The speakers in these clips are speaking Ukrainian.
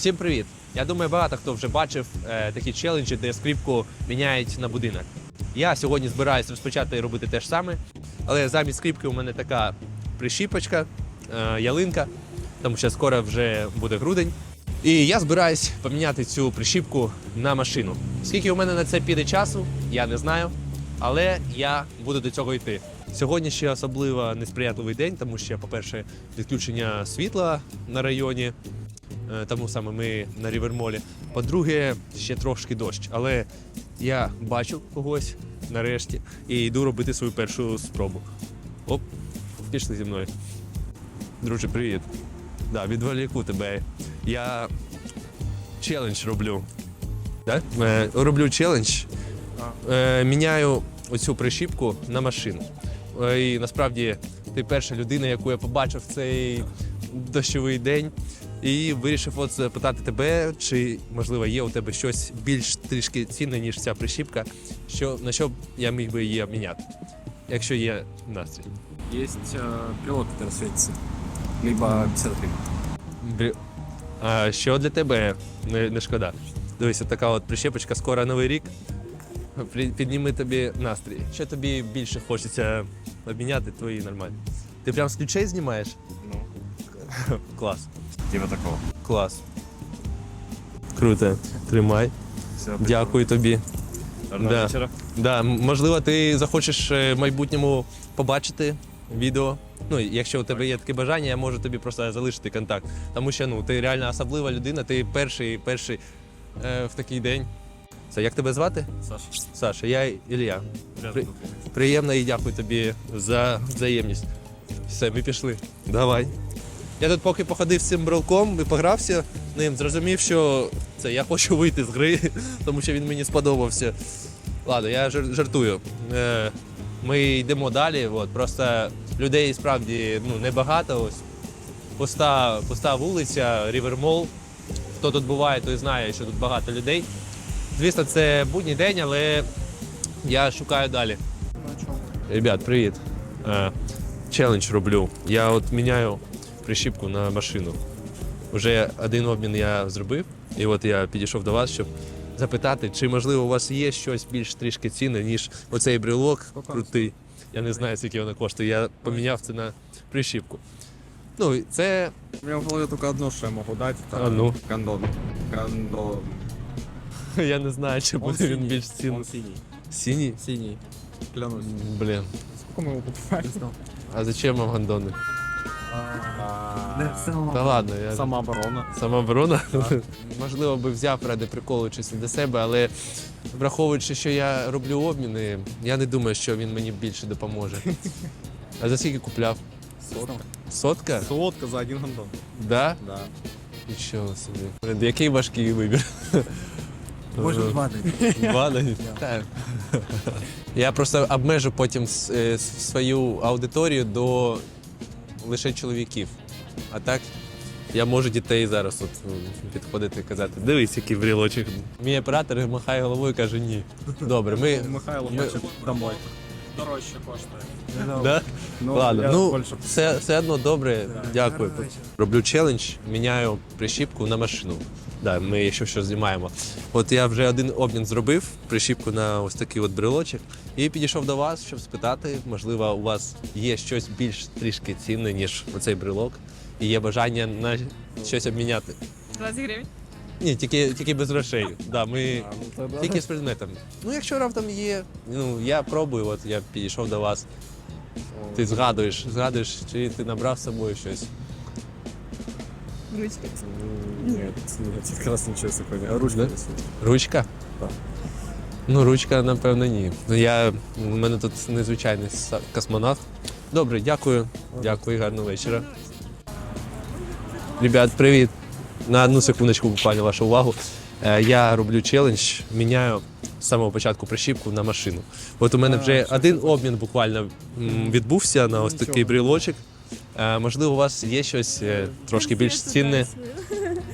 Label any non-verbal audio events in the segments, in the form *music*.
Всім привіт! Я думаю, багато хто вже бачив е, такі челенджі, де скріпку міняють на будинок. Я сьогодні збираюся розпочати робити те ж саме, але замість скріпки у мене така прищіпочка, е, ялинка, тому що скоро вже буде грудень. І я збираюсь поміняти цю прищіпку на машину. Скільки у мене на це піде часу, я не знаю, але я буду до цього йти. Сьогодні ще особливо несприятливий день, тому що, по-перше, відключення світла на районі, тому саме ми на Рівермолі. По-друге, ще трошки дощ. Але я бачу когось нарешті і йду робити свою першу спробу. Оп, пішли зі мною. Друже, привіт. Да, відволіку тебе. Я челендж роблю. Да? Е, роблю челендж. Е, міняю оцю прищіпку на машину. Е, І насправді ти перша людина, яку я побачив в цей дощовий день. І вирішив от запитати тебе, чи можливо є у тебе щось більш трішки цінне, ніж ця прищіпка, що, на що я міг би її обміняти, якщо є настрій. Есть э, прилог, который светится. Либо 50 гривен. Брі- А що для тебе не, не шкода? Дивися, така от прищепочка, скоро новий рік. Підніми тобі настрій. Що тобі більше хочеться обміняти, твої нормально. Ти прям з ключей знімаєш? Ну, *laughs* Клас. типа такого. Клас. Круто. Тримай. Все, Дякую тобі. Гарного Да. вечора. Да, м- можливо, ти захочеш е, в майбутньому побачити відео. Ну, якщо у тебе є таке бажання, я можу тобі просто залишити контакт. Тому що ну, ти реально особлива людина, ти перший, перший е, в такий день. Це як тебе звати? Саша, Саша, я Ілля. приятно При- Приємно і дякую тобі за взаємність. Все, ми пішли. Давай. Я тут поки походив з цим брелком і погрався ним, зрозумів, що це я хочу вийти з гри, *laughs* тому що він мені сподобався. Ладно, я жартую. Е, Ми йдемо далі. От, просто людей справді ну, небагато. Ось. Пуста, пуста вулиця, Рівермол. Хто тут буває, той знає, що тут багато людей. Звісно, це будній день, але я шукаю далі. Ребят, привіт. Е, Челендж роблю. Я от міняю прищіпку на машину. Уже один обмін я зробив, і от я підійшов до вас, щоб запитати, чи можливо у вас є щось більш трішки цінне, ніж оцей брелок крутий. Я не знаю, скільки воно коштує. Я поміняв це на прищіпку. Ну, і це У меня в голове только одно, что я могу дать. Это А ну. Гондон. Гондон. я не знаю, чи буде він більш цінний. Он синий. Синій? Клянусь. Блін. Сколько мы его покупаем? А зачем вам гандони? Та ладно, я Самооборона. Самооборона? Можливо, би взяв ради приколу чисто для себе, але враховуючи, що я роблю обміни, я не думаю, що він мені більше допоможе. А за скільки купляв? Сотка. Сотка? Сотка за один гондон. Да? Да. Нічого собі. Блін, Який важкий вибір. Може, два дні. Два навіть? Так. Я просто обмежу потім с- е, с- свою аудиторію до лише чоловіків. А так я можу дітей зараз от ну, підходити і казати, дивись, який брілочок. Мій оператор махає головою і каже ні. Добре, ми. Михайло ми- хочет домой. Дорожче коштує. Да? Ну, Ладно, я ну больше. все, все одно добре, дякую. Роблю челендж, міняю прищіпку на машину. Да, ми якщо що знімаємо. От я вже один обмін зробив, прищіпку на ось такий от брелочок, і підійшов до вас, щоб спитати, можливо, у вас є щось більш трішки цінне, ніж оцей брелок, і є бажання на щось обміняти. 20 гривень. Ні, тільки, тільки без грошей. Да, ми А, ну тільки з предметами. Ну, якщо раптом є, ну я пробую, от я підійшов до вас. Ти згадуєш, згадуєш, чи ти набрав з собою щось. Ручки. М, Нет, нет, как раз ничего. А ручка Да? Ручка? Так. Ну, ручка, напевно, ні. Ну, я, у мене тут незвичайний са- космонавт. Добре, дякую. Дякую, гарного вечора. Ребят, привіт. На одну секундочку буквально вашу увагу. Е, Я роблю челендж, міняю з самого початку прищіпку на машину. От у мене вже один обмін буквально м, відбувся на ось такий брілочок. Е, Можливо, у вас є щось е, трошки більш цінне.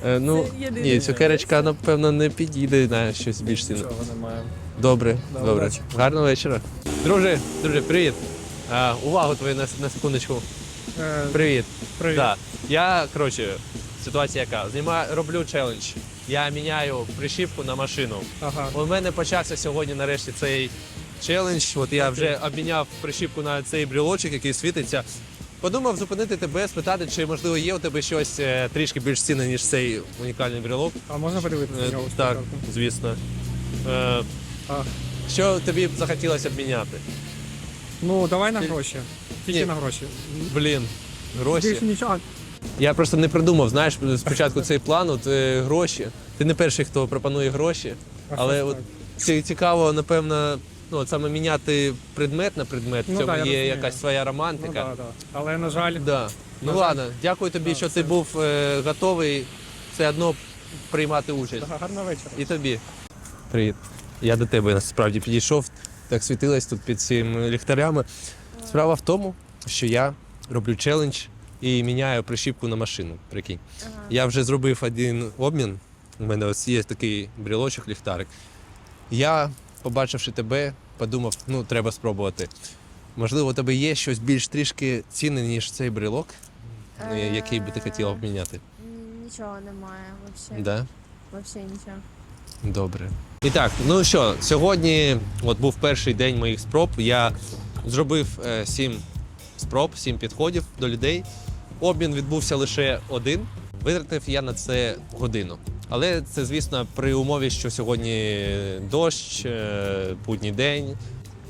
Е, Ну, єдине. ні, цукерочка, напевно, не підійде на щось більш цінне. Добре, Да, добре. удачі. Гарного вечора. Друже, друже, привіт. А, увагу твою на, на секундочку. Привіт. Привет. Да. Я, коротше, ситуація яка? Знімаю, роблю челендж. Я міняю прищіпку на машину. Ага. У мене почався сьогодні нарешті цей челендж. От я вже обміняв прищіпку на цей брілочок, який світиться. Подумав зупинити тебе, спитати, чи можливо є у тебе щось е, трішки більш цінне, ніж цей унікальний брілок. А можна подивитися Е, на нього так, спочатку? звісно. Е, А, що тобі б захотілося обміняти? ну, давай на гроші. Тільки Ні. на гроші. Блін, гроші. Більше нічого. Я просто не придумав, знаєш, спочатку цей план, от е, гроші. Ти не перший, хто пропонує гроші, але от ці- цікаво, напевно, ну, от саме міняти предмет на предмет. Ну в цьому да, я є розумію. якась своя Ну, романтика. да, да. Але, на жаль, Да. Ну ладно, дякую тобі, що ти був е, готовий все одно приймати участь. да, гарного вечора. І тобі. Привіт. Я до тебе насправді підійшов, так світилась тут під цими ліхтарями. Справа в тому, що я роблю челендж і міняю прищіпку на машину. Прикинь. Я вже зробив один обмін. У мене ось є такий брілочок, ліхтарик. Я, побачивши тебе, подумав, ну треба спробувати. Можливо, у тебе є щось більш трішки цінне, ніж цей брелок, е, який би ти хотіла обміняти. Нічого немає вообще. Да? Вообще нічого. Добре. І так, ну що, сьогодні от був перший день моїх спроб. Я зробив е, сім спроб, сім підходів до людей. Обмін відбувся лише один. Витратив я на це годину. Але це, звісно, при умові, що сьогодні дощ, е, будній день.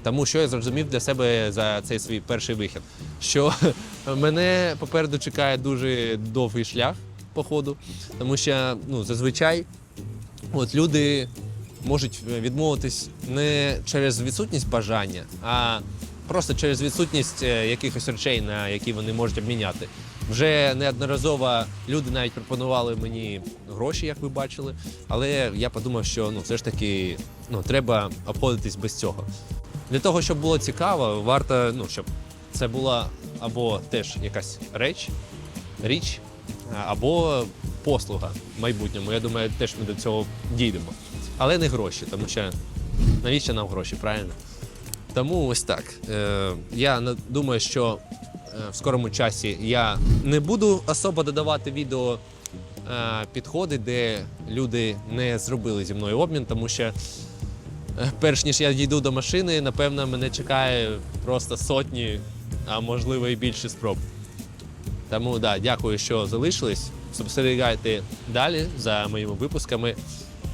Тому що я зрозумів для себе за цей свій перший вихід, що *laughs* мене попереду чекає дуже довгий шлях по ходу, тому що ну, зазвичай От люди можуть відмовитись не через відсутність бажання, а просто через відсутність е, якихось речей, на які вони можуть обміняти. Вже неодноразово люди навіть пропонували мені гроші, як ви бачили. Але я подумав, що ну все ж таки ну треба обходитись без цього. Для того, щоб було цікаво, варто, ну щоб це була або теж якась реч, річ, або послуга в майбутньому. Я думаю, теж ми до цього дійдемо. Але не гроші, тому що навіщо нам гроші, правильно? Тому ось так. Е, я думаю, що в скорому часі я не буду особо додавати відео е, підходи, де люди не зробили зі мною обмін, тому що е, перш ніж я дійду до машини, напевно, мене чекає просто сотні, а можливо і більше спроб. Тому да, дякую, що залишились. Спостерігайте далі за моїми випусками.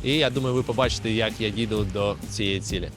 І я думаю, ви побачите, як я дійду до цієї цілі.